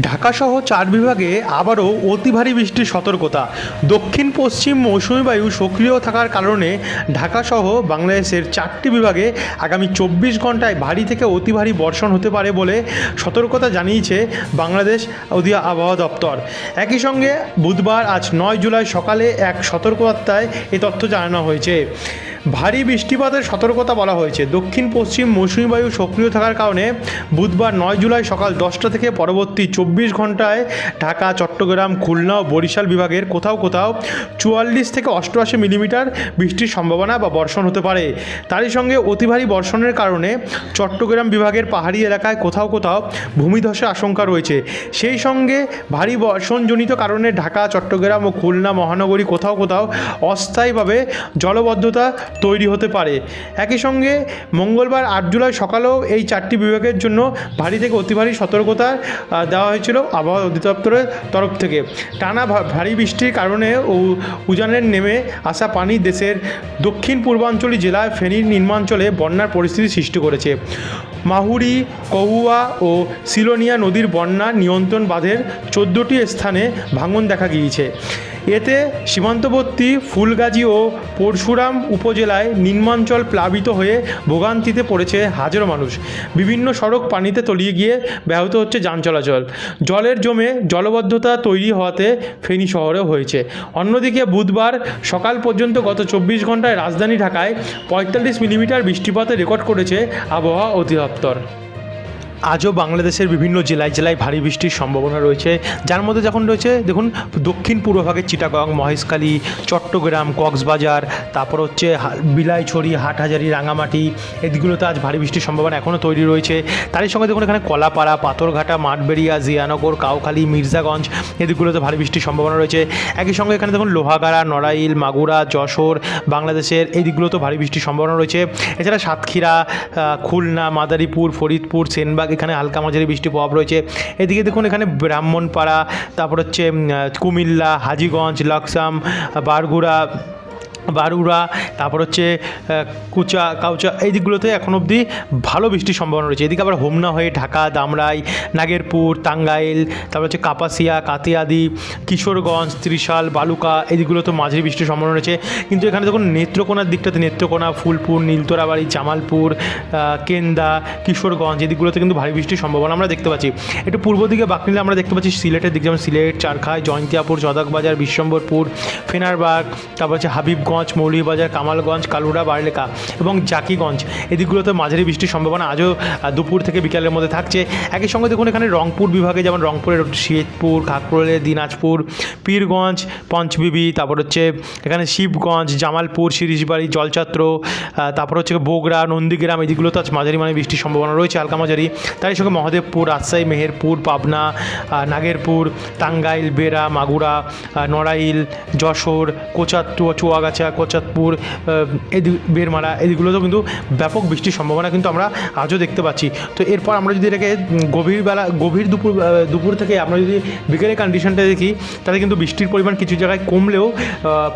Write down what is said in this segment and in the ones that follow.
ঢাকাসহ চার বিভাগে আবারও অতি ভারী বৃষ্টির সতর্কতা। দক্ষিণ, পশ্চিম, মৌসুমী বায়ু সক্রিয় থাকার কারণে ঢাকাসহ বাংলাদেশের চারটি বিভাগে আগামী চব্বিশ ঘন্টায় ভারী থেকে অতি ভারী বর্ষণ হতে পারে বলে সতর্কতা জানিয়েছে বাংলাদেশ অধিয়া আবহাওয়া দপ্তর। একই সঙ্গে বুধবার আজ নয় জুলাই সকালে এক সতর্কবার্তায় এ তথ্য জানানো হয়েছে। ভারী বৃষ্টিপাতের সতর্কতা বলা হয়েছে। দক্ষিণ, পশ্চিম মৌসুমী বায়ু সক্রিয় থাকার কারণে বুধবার নয় জুলাই সকাল দশটা থেকে পরবর্তী চব্বিশ ঘন্টায় ঢাকা, চট্টগ্রাম, খুলনা ও বরিশাল বিভাগের কোথাও কোথাও চুয়াল্লিশ থেকে অষ্টআশি মিলিমিটার বৃষ্টির সম্ভাবনা বা বর্ষণ হতে পারে। তারই সঙ্গে অতি ভারী বর্ষণের কারণে চট্টগ্রাম বিভাগের পাহাড়ি এলাকায় কোথাও কোথাও ভূমিধসের আশঙ্কা রয়েছে। সেই সঙ্গে ভারী বর্ষণজনিত কারণে ঢাকা, চট্টগ্রাম ও খুলনা মহানগরী কোথাও কোথাও অস্থায়ীভাবে জলবদ্ধতা তৈরি হতে পারে। একই সঙ্গে মঙ্গলবার আট জুলাই সকালেও এই চারটি বিভাগের জন্য ভারী থেকে অতি ভারী সতর্কতা দেওয়া হয়েছিল আবহাওয়া অধিদপ্তরের তরফ থেকে। টানা ভারী বৃষ্টির কারণে উজানের নেমে আসা পানি দেশের দক্ষিণ পূর্বাঞ্চলী জেলায় ফেনীর নিম্নাঞ্চলে বন্যার পরিস্থিতি সৃষ্টি করেছে। মাহুরি কহুয়া ও সিলোনিয়া নদীর বন্যা নিয়ন্ত্রণ বাঁধের চোদ্দোটি স্থানে ভাঙন দেখা গিয়েছে। এতে সীমান্তবর্তী ফুলগাজী ও পরশুরাম উপজেলায় নিম্নাঞ্চল প্লাবিত হয়ে ভোগান্তিতে পড়েছে হাজারো মানুষ। বিভিন্ন সড়ক পানিতে তলিয়ে গিয়ে ব্যাহত হচ্ছে যান চলাচল। জলের জমে জলবদ্ধতা তৈরি হওয়াতে ফেনী শহরেও হয়েছে। অন্যদিকে বুধবার সকাল পর্যন্ত গত চব্বিশ ঘন্টায় রাজধানী ঢাকায় পঁয়তাল্লিশ মিলিমিটার বৃষ্টিপাতের রেকর্ড করেছে আবহাওয়া অধিদপ্তর। আজও বাংলাদেশের বিভিন্ন জেলায় জেলায় ভারী বৃষ্টির সম্ভাবনা রয়েছে। যার মধ্যে যখন রয়েছে, দেখুন, দক্ষিণ পূর্বভাগে চিটাগং, মহেশখালী, চট্টগ্রাম, কক্সবাজার, তারপর হচ্ছে বিলাইছড়ি, হাটহাজারি, রাঙামাটি, এদিকগুলোতে আজ ভারী বৃষ্টির সম্ভাবনা এখনও তৈরি রয়েছে। তারই সঙ্গে দেখুন, এখানে কলাপাড়া, পাথরঘাটা, মাঠবেড়িয়া, জিয়ানগর, কাউখালী, মির্জাগঞ্জ, এদিকগুলোতে ভারী বৃষ্টির সম্ভাবনা রয়েছে। একই সঙ্গে এখানে দেখুন, লোহাগাড়া, নড়াইল, মাগুরা, যশোর, বাংলাদেশের এই দিকগুলোতেও ভারী বৃষ্টির সম্ভাবনা রয়েছে। এছাড়া সাতক্ষীরা খুলনা, মাদারীপুর, ফরিদপুর, সেনবাগ এখানে হালকা মাঝারি বৃষ্টি প্রভাব রয়েছে। এদিকে দেখুন, এখানে ব্রাহ্মণপাড়া, তারপর হচ্ছে কুমিল্লা, হাজিগঞ্জ, লাকসাম, বারগুড়া বারুড়া তারপর হচ্ছে কুচা, কাউচা এই দিকগুলোতে এখন অবধি ভালো বৃষ্টির সম্ভাবনা রয়েছে। এদিকে আবার হোমনা হয়ে ঢাকা, দামরাই, নাগেরপুর, টাঙ্গাইল, তারপর হচ্ছে কাপাসিয়া, কাতিয়াদি, কিশোরগঞ্জ, ত্রিশাল, বালুকা, এই মাঝারি বৃষ্টির সম্ভাবনা রয়েছে। কিন্তু এখানে দেখুন, নেত্রকোনার দিকটাতে, নেত্রকোনা, ফুলপুর, নীলতরাবাড়ি, জামালপুর কেন্দা, কিশোরগঞ্জ, এই দিকগুলোতে কিন্তু ভারী বৃষ্টির সম্ভাবনা আমরা দেখতে পাচ্ছি। একটু পূর্ব দিকে বাঁক নিলে আমরা দেখতে পাচ্ছি সিলেটের দিক, যেমন সিলেট, চারখাই, জয়ন্তিয়াপুর চদকবাজার বিশ্বম্বরপুর, ফেনারবাগ, তারপর হচ্ছে হাবিবগঞ্জ মৌলভীবাজার, কামালগঞ্জ, কালুরা বারলেকা এবং জাকিগঞ্জ। এদিকগুলোতে মাঝারি বৃষ্টির সম্ভাবনা আজও দুপুর থেকে বিকালের মধ্যে থাকছে। একই সঙ্গে দেখুন এখানে রংপুর বিভাগে যেমন রংপুরের শিবপুর খাকরোলে দিনাজপুর, পীরগঞ্জ, পঞ্চবিবি, তারপর হচ্ছে এখানে শিবগঞ্জ, জামালপুর শিরিশবাড়ি জলছাত্র তারপর হচ্ছে বগুড়া, নন্দীগ্রাম, এদিকগুলোতে আজ মাঝারি মানে বৃষ্টির সম্ভাবনা রয়েছে হালকা মাঝারি। তারই সঙ্গে মহাদেবপুর, রাজশাহী, মেহেরপুর, পাবনা নাগেরপুর, টাঙ্গাইল, বেড়া, মাগুরা নড়াইল, যশোর কোচাত্তু চুয়াগাছা কোচাতপুর আহ, এদিক বেরমারা এদিকগুলোতেও কিন্তু ব্যাপক বৃষ্টির সম্ভাবনা কিন্তু আমরা আজও দেখতে পাচ্ছি। তো এরপর আমরা যদি এটাকে উম, গভীর দুপুর দুপুর থেকে আমরা যদি বিকেলের কন্ডিশনটা দেখি তাতে কিন্তু বৃষ্টির পরিমাণ কিছু জায়গায় কমলেও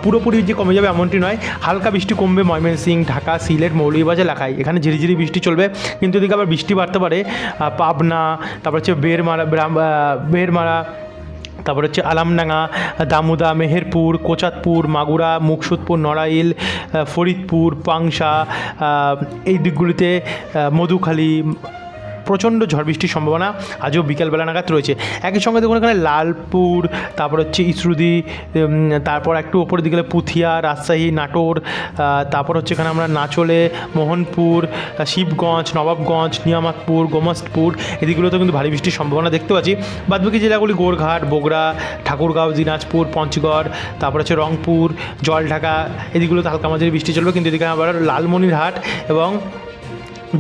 পুরোপুরি যে কমে যাবে এমনটি নয়। হালকা বৃষ্টি কমবে ময়মনসিংহ ঢাকা সিলেট মৌলভীবাজার এলাকায়। এখানে ঝিরিঝিরি বৃষ্টি চলবে কিন্তু এদিকে আবার বৃষ্টি বাড়তে পারে পাবনা তারপর হচ্ছে বেরমারা বেরমারা তারপর হচ্ছে আলামডাঙ্গা দামুদা মেহেরপুর কোচাতপুর মাগুরা মুকসুদপুর নড়াইল ফরিদপুর পাংশা এই দিকগুলিতে মধুখালী প্রচণ্ড ঝড় বৃষ্টির সম্ভাবনা আজও বিকেলবেলা নাগাদ রয়েছে। একই সঙ্গে দেখুন এখানে লালপুর, তারপর হচ্ছে ইসরুদি তারপর একটু ওপরের দিকে পুথিয়া, রাজশাহী, নাটোর তারপর হচ্ছে এখানে আমরা নাচলে, মোহনপুর শিবগঞ্জ, নবাবগঞ্জ, নিয়ামতপুর, গোমস্তপুর, এদিকগুলোতেও কিন্তু ভারী বৃষ্টির সম্ভাবনা দেখতে পাচ্ছি। বাদবাকি জেলাগুলি গোরঘাট, বগুড়া, ঠাকুরগাঁও, দিনাজপুর, পঞ্চগড়, তারপর হচ্ছে রংপুর, জলঢাকা, এদিকগুলোতে হালকা মাঝারি বৃষ্টি চলবে, কিন্তু এদিকে আবার লালমনিরহাট এবং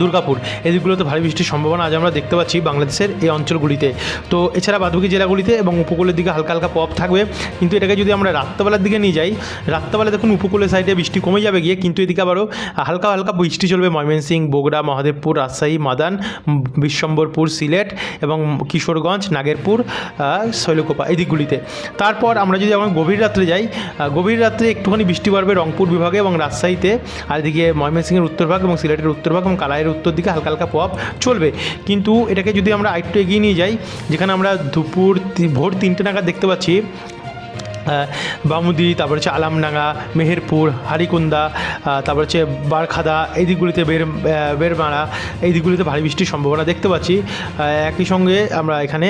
দুর্গাপুর। এদিকগুলোতে ভারী বৃষ্টির সম্ভাবনা আজ আমরা দেখতে পাচ্ছি বাংলাদেশের এই অঞ্চলগুলিতে। তো এছাড়া বাদবাকি জেলাগুলিতে এবং উপকূলের দিকে হালকা হালকা পপ থাকবে। কিন্তু এটাকে যদি আমরা রাত্রেবেলার দিকে নিয়ে যাই, রাত্রেবেলা দেখুন উপকূলের সাইডে বৃষ্টি কমে যাবে গিয়ে, কিন্তু এদিকে আবারও হালকা হালকা বৃষ্টি চলবে ময়মনসিংহ, বগুড়া, মহাদেবপুর, রাজশাহী, মাদান, বিশ্বম্বরপুর, সিলেট এবং কিশোরগঞ্জ, নাগেরপুর শৈলকুপা এই দিকগুলিতে। তারপর আমরা যদি আমরা গভীর রাত্রে যাই গভীর রাত্রে একটুখানি বৃষ্টি বাড়বে রংপুর বিভাগে এবং রাজশাহীতে, আর এদিকে ময়মনসিংহের উত্তরভাগ এবং সিলেটের উত্তরভাগ এবং কালাই কালাইয়ের উত্তর দিকে হালকা হালকা প্রভাব চলবে। কিন্তু এটাকে যদি আমরা আরেকটু এগিয়ে নিয়ে যাই, যেখানে আমরা দুপুর ভোর তিনটে নাগাদ দেখতে পাচ্ছি বামুদি তারপর হচ্ছে আলামডাঙ্গা মেহেরপুর হারিকুন্দা তারপর হচ্ছে বারখাদা এই দিকগুলিতে বের আহ, বেরমারা এই দিকগুলিতে ভারী বৃষ্টির সম্ভাবনা দেখতে পাচ্ছি। একই সঙ্গে আমরা এখানে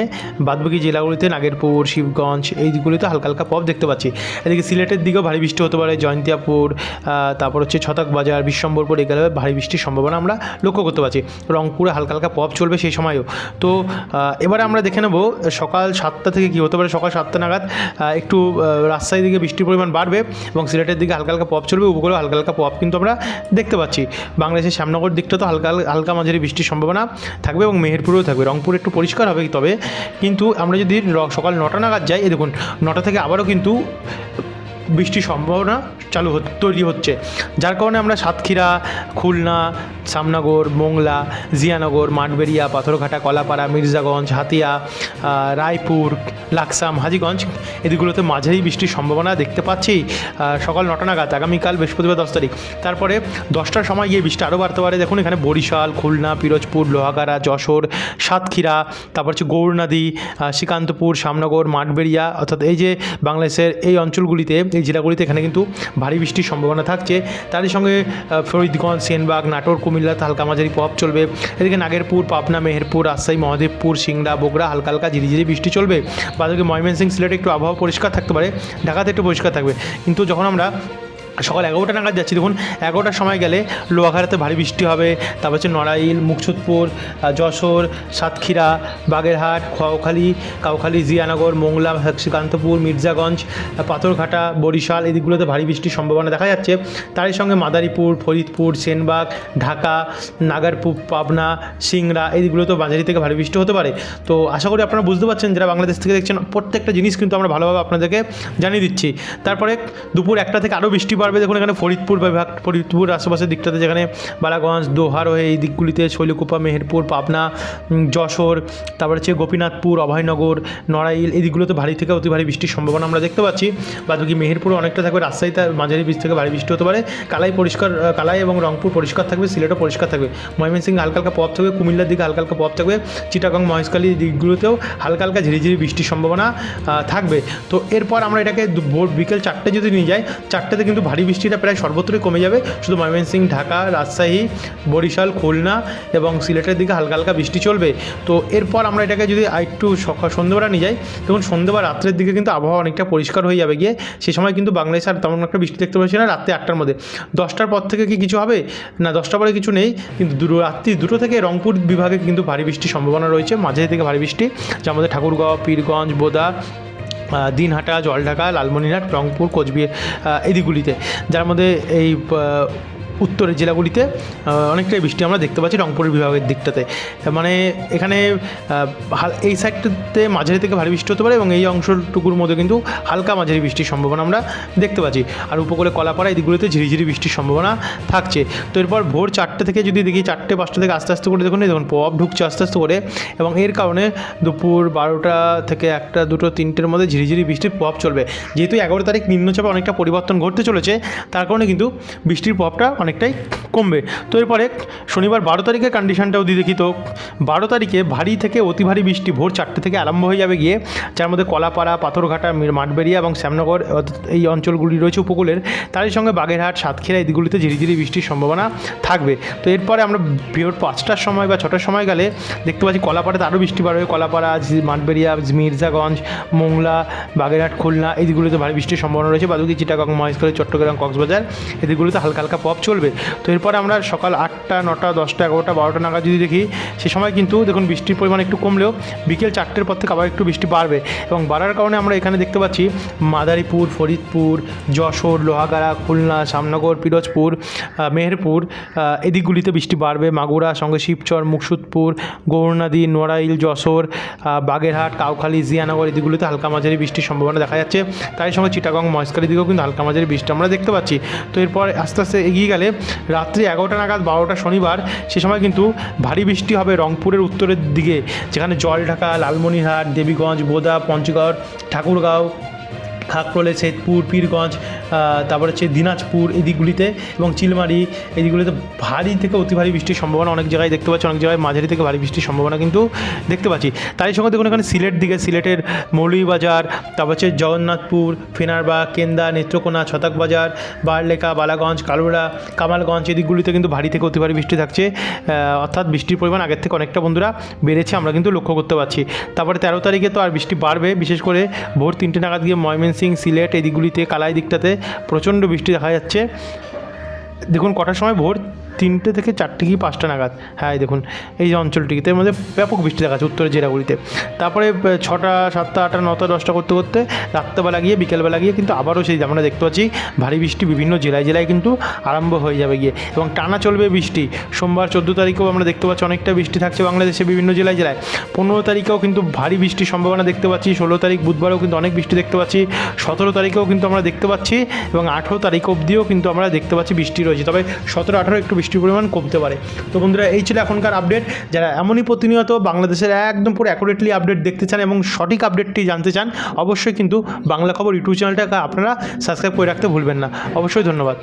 বাদবাকি জেলাগুলিতে নাগেরপুর শিবগঞ্জ এই দিকগুলিতে হালকা হালকা পপ দেখতে পাচ্ছি। এদিকে সিলেটের দিকেও ভারী বৃষ্টি হতে পারে জয়ন্তিয়াপুর তারপর হচ্ছে ছতক বাজার বিশ্বম্বরপুর এগুলো ভারী বৃষ্টির সম্ভাবনা আমরা লক্ষ্য করতে পারছি। রংপুরে হালকা হালকা পপ চলবে সেই সময়ও। তো এবারে আমরা দেখে নেব সকাল সাতটা থেকে কী হতে পারে সকাল সাতটা নাগাদ। একটু রাজশাহীর দিকে বৃষ্টির পরিমাণ বাড়বে এবং সিলেটের দিকে হালকা হালকা পপ চলবে। উপকূলে হালকা হালকা পপ কিন্তু আমরা দেখতে পাচ্ছি। বাংলাদেশের শ্যামনগর দিকটা তো হালকা হালকা- মাঝারি বৃষ্টির সম্ভাবনা থাকবে এবং মেহেরপুরেও থাকবে। রংপুর একটু পরিষ্কার হবে তবে, কিন্তু আমরা যদি সকাল নটা নাগাদ যাই, এই দেখুন, নটা থেকে আবারও কিন্তু বৃষ্টির সম্ভাবনা চালু তৈরি হচ্ছে। যার কারণে আমরা সাতক্ষীরা, খুলনা সামনগর মোংলা, জিয়ানগর, মাঠবেড়িয়া, পাথরঘাটা, কলাপাড়া, মির্জাগঞ্জ, হাতিয়া রায়পুর, লাকসাম, হাজিগঞ্জ এদিকগুলোতে মাঝারি বৃষ্টির সম্ভাবনা দেখতে পাচ্ছি। সকাল নটা নাগাদ, আগামীকাল বৃহস্পতিবার দশ তারিখ। তারপরে দশটার সময় গিয়ে বৃষ্টি আরও বাড়তে পারে। দেখুন, এখানে বরিশাল, খুলনা, পিরোজপুর, লোহাগাড়া, যশোর, সাতক্ষীরা, তারপর হচ্ছে গৌরনদী শ্রীকান্তপুর শ্যামনগর মাঠবেড়িয়া, অর্থাৎ এই যে বাংলাদেশের এই অঞ্চলগুলিতে, এই জেলাগুলিতে এখানে কিন্তু ভারী বৃষ্টির সম্ভাবনা থাকছে। তারই সঙ্গে ফরিদগঞ্জ, সেনবাগ, নাটোর কুমিল্লাতে হালকা মাঝারি প্রভাব চলবে। এদিকে নাগেরপুর, পাবনা, মেহেরপুর, রাজশাহী, মহাদেবপুর, সিংড়া, বগুড়া হালকা হালকা ঝিরিঝিরি বৃষ্টি চলবে। বাদকে ময়মনসিং সিলেটে একটু আবহাওয়া পরিষ্কার থাকতে পারে, ঢাকাতে একটু পরিষ্কার থাকবে। কিন্তু যখন আমরা সকাল এগারোটা নাগাদ যাচ্ছি। দেখুন, এগারোটার সময় গেলে লোহাঘাটাতে ভারী বৃষ্টি হবে। তারপর হচ্ছে নড়াইল, মুকসুদপুর যশোর, সাতক্ষীরা, বাগেরহাট, খোয়াখালী, কাউখালী, জিয়ানগর, মোংলা শ্রীকান্তপুর মির্জাগঞ্জ, পাথরঘাটা, বরিশাল এই দিকগুলোতে ভারী বৃষ্টির সম্ভাবনা দেখা যাচ্ছে। তারই সঙ্গে মাদারীপুর, ফরিদপুর, সেনবাগ, ঢাকা, নাগারপুর, পাবনা, সিংড়া এই দিকগুলোতেও মাঝারি থেকে ভারী বৃষ্টি হতে পারে। তো আশা করি আপনারা বুঝতে পারছেন, যারা বাংলাদেশ থেকে দেখছেন, প্রত্যেকটা জিনিস কিন্তু আমরা ভালোভাবে আপনাদেরকে জানিয়ে দিচ্ছি। তারপরে দুপুর একটা থেকে আরও বৃষ্টি বাড়বে দেখুন এখানে ফরিদপুর বিভাগ, ফরিদপুর আশেপাশের দিকটাতে যেখানে বালাগঞ্জ, দোহার হয়ে এই দিকগুলিতে শৈলকুপা, মেহেরপুর, পাবনা যশোর, তারপর হচ্ছে গোপীনাথপুর, অভয়নগর, নড়াইল, এই দিকগুলোতে ভারী থেকে অতি ভারী বৃষ্টির সম্ভাবনা আমরা দেখতে পাচ্ছি। বাদ বাকি মেহেরপুরে অনেকটা থাকবে রাজশাহীতে মাঝারি বৃষ্টি থেকে ভারী বৃষ্টি হতে পারে। কালাই পরিষ্কার কালাই এবং রংপুর পরিষ্কার থাকবে, সিলেটও পরিষ্কার থাকবে। ময়মনসিং হালকা হালকা পথ থাকবে, কুমিল্লার দিকে হালকা হালকা পথ থাকবে, চিটাগং, মহেশখালী দিকগুলোতেও হালকা হালকা ঝিরিঝিরি বৃষ্টির সম্ভাবনা থাকবে। তো এরপর আমরা এটাকে ভোর বিকেল চারটে যদি নিয়ে যাই, চারটেতে কিন্তু বৃষ্টিটা প্রায় সর্বত্রই কমে যাবে। শুধু ময়মনসিং, ঢাকা, রাজশাহী, বরিশাল, খুলনা এবং সিলেটের দিকে হালকা হালকা বৃষ্টি চলবে। তো এরপর আমরা এটাকে যদি আরেকটু সকাল সন্ধ্যেবেলা নিয়ে যাই, তখন সন্ধ্যে রাত্রের দিকে কিন্তু আবহাওয়া অনেকটা পরিষ্কার হয়ে যাবে গিয়ে। সে সময় কিন্তু বাংলাদেশ আর তেমন একটা বৃষ্টি দেখতে পাচ্ছি না রাত্রে আটটার মধ্যে। দশটার পর থেকে কি কিছু হবে? না, দশটার পরে কিছু নেই। কিন্তু দুটো, রাত্রি দুটো থেকে রংপুর বিভাগে কিন্তু ভারী বৃষ্টির সম্ভাবনা রয়েছে মাঝে থেকে ভারী বৃষ্টি। যার মধ্যে ঠাকুরগাঁও, পীরগঞ্জ, বোদা দিনহাটা জলঢাকা লালমনিরহাট রংপুর কোচবিহার এদিকগুলিতে যার মধ্যে এই উত্তরের জেলাগুলিতে অনেকটাই বৃষ্টি আমরা দেখতে পাচ্ছি রংপুরের বিভাগের দিকটাতে। মানে এখানে এই সাইডটাতে মাঝারি থেকে ভারী বৃষ্টি হতে পারে এবং এই অংশটুকুর মধ্যে কিন্তু হালকা মাঝারি বৃষ্টির সম্ভাবনা আমরা দেখতে পাচ্ছি। আর উপকূলে কলাপাড়া এই দিকগুলিতে ঝিরিঝিরি বৃষ্টির সম্ভাবনা থাকছে। তো এরপর ভোর চারটে থেকে যদি দেখি, চারটে, পাঁচটা থেকে আস্তে আস্তে করে দেখুন দেখুন প্রভাব ঢুকছে আস্তে আস্তে করে এবং এর কারণে দুপুর বারোটা থেকে একটা, দুটো, তিনটের মধ্যে ঝিরিঝিরি বৃষ্টির প্রভাব চলবে। যেহেতু এগারো তারিখ নিম্নচাপে অনেকটা পরিবর্তন ঘটতে চলেছে, তার কারণে কিন্তু বৃষ্টির প্রভাবটা অনেকটাই কমবে। তো এরপরে শনিবার বারো তারিখের কন্ডিশনটাও দিয়ে দেখি, তো বারো তারিখে ভারী থেকে অতি ভারী বৃষ্টি ভোর চারটে থেকে আরম্ভ হয়ে যাবে গিয়ে, যার মধ্যে কলাপাড়া, পাথরঘাটা মাঠবেড়িয়া এবং শ্যামনগর এই অঞ্চলগুলি রয়েছে উপকূলের। তারই সঙ্গে বাগেরহাট, সাতক্ষীরা এই দিকগুলিতে ঝিরিঝিরি বৃষ্টির সম্ভাবনা থাকবে। তো এরপরে আমরা ভোর পাঁচটার সময় বা ছটার সময় গেলে দেখতে পাচ্ছি কলাপাড়াতে আরও বৃষ্টি বাড়বে কলাপাড়া মাঠবেড়িয়া মির্জাগঞ্জ, মোংলা, বাগেরহাট, খুলনা এই দিকগুলিতে ভারী বৃষ্টির সম্ভাবনা রয়েছে। বাদুকি চিটাগং, মহেশখালী, চট্টগ্রাম, কক্সবাজার এই দিকগুলিতে হালকা হালকা পপ চলবে। তো এরপরে আমরা সকাল আটটা, নটা, দশটা, এগারোটা, বারোটা নাগাদ যদি দেখি, সে সময় কিন্তু দেখুন বৃষ্টির পরিমাণ একটু কমলেও বিকেল চারটের পর থেকে আবার একটু বৃষ্টি বাড়বে এবং বাড়ার কারণে আমরা এখানে দেখতে পাচ্ছি মাদারীপুর, ফরিদপুর, যশোর, লোহাগাড়া, খুলনা, শ্যামনগর, পিরোজপুর মেহেরপুর এদিকগুলিতে বৃষ্টি বাড়বে। মাগুরা, সঙ্গে শিবচর, মুকসুদপুর, গৌরনদী নড়াইল যশোর বাগেরহাট, কাউখালী, জিয়ানগর এদিকগুলিতে হালকা মাঝারি বৃষ্টির সম্ভাবনা দেখা যাচ্ছে। তাই সঙ্গে চিটাগং মহেশখালী দিকেও কিন্তু হালকা মাঝারি বৃষ্টি আমরা দেখতে পাচ্ছি। তো এরপর আস্তে আস্তে এগিয়ে গেলে রাত্রি এগারোটা নাগাদ, বারোটা শনিবার, সে সময় কিন্তু ভারী বৃষ্টি হবে রংপুরের উত্তরের দিকে, যেখানে জলঢাকা লালমনিহাট দেবীগঞ্জ, বোদা, পঞ্চগড়, ঠাকুরগাঁও খাকরোলে সেতপুর পীরগঞ্জ তারপর হচ্ছে দিনাজপুর এই দিকগুলিতে এবং চিলমারি এই দিকগুলিতে ভারী থেকে অতি ভারী বৃষ্টির সম্ভাবনা অনেক জায়গায় দেখতে পাচ্ছি, অনেক জায়গায় মাঝারি থেকে ভারী বৃষ্টির সম্ভাবনা কিন্তু দেখতে পাচ্ছি। তারই সঙ্গে দেখুন এখানে সিলেট দিকে, সিলেটের মৌলভীবাজার, তারপর হচ্ছে জগন্নাথপুর, ফেনারবাগ, কেন্দা, নেত্রকোনা ছতাক বাজার বারলেখা, বালাগঞ্জ কালুরা কামালগঞ্জ এই দিকগুলিতে কিন্তু ভারী থেকে অতি ভারী বৃষ্টি থাকছে। অর্থাৎ বৃষ্টির পরিমাণ আগের থেকে অনেকটা বন্ধুরা বেড়েছে, আমরা কিন্তু লক্ষ্য করতে পারছি। তারপরে তেরো তারিখে তো আর বৃষ্টি বাড়বে, বিশেষ করে ভোর তিনটে নাগাদ গিয়ে ময়মনসিং সিলেট এই দিকগুলিতে কালাই দিকটাতে প্রচণ্ড বৃষ্টি দেখা যাচ্ছে। দেখুন কটার সময় ভোর তিনটে থেকে চারটে কি পাঁচটা নাগাদ? হ্যাঁ দেখুন, এই যে অঞ্চলটিতে মধ্যে ব্যাপক বৃষ্টি দেখা যাচ্ছে উত্তরের জেলাগুলিতে। তারপরে ছটা, সাতটা, আটটা, নটা, দশটা করতে করতে রাত্রেবেলা গিয়ে, বিকেলবেলা গিয়ে কিন্তু আবারও সেই আমরা দেখতে পাচ্ছি ভারী বৃষ্টি বিভিন্ন জেলায় জেলায় কিন্তু আরম্ভ হয়ে যাবে গিয়ে। এবং টানা চলবে বৃষ্টি। সোমবার চোদ্দ তারিখেও আমরা দেখতে পাচ্ছি অনেকটা বৃষ্টি থাকছে বাংলাদেশে বিভিন্ন জেলায় জেলায়। পনেরো তারিখেও কিন্তু ভারী বৃষ্টির সম্ভাবনা দেখতে পাচ্ছি, ষোলো তারিখ বুধবারেও কিন্তু অনেক বৃষ্টি দেখতে পাচ্ছি, সতেরো তারিখেও কিন্তু আমরা দেখতে পাচ্ছি এবং আঠেরো তারিখ অবধিও কিন্তু আমরা দেখতে পাচ্ছি বৃষ্টি রয়েছে। তবে সতেরো, আঠেরো একটু বৃষ্টির পরিমাণ কমতে পারে। তো বন্ধুরা, এই ছিল এখনকার আপডেট যারা এমনই প্রতিনিয়ত বাংলাদেশের একদম পুরো অ্যাকুরেটলি আপডেট দেখতে চান এবং সঠিক আপডেটটি জানতে চান, অবশ্যই কিন্তু বাংলা খবর ইউটিউব চ্যানেলটাকে আপনারা সাবস্ক্রাইব করে রাখতে ভুলবেন না। অবশ্যই ধন্যবাদ।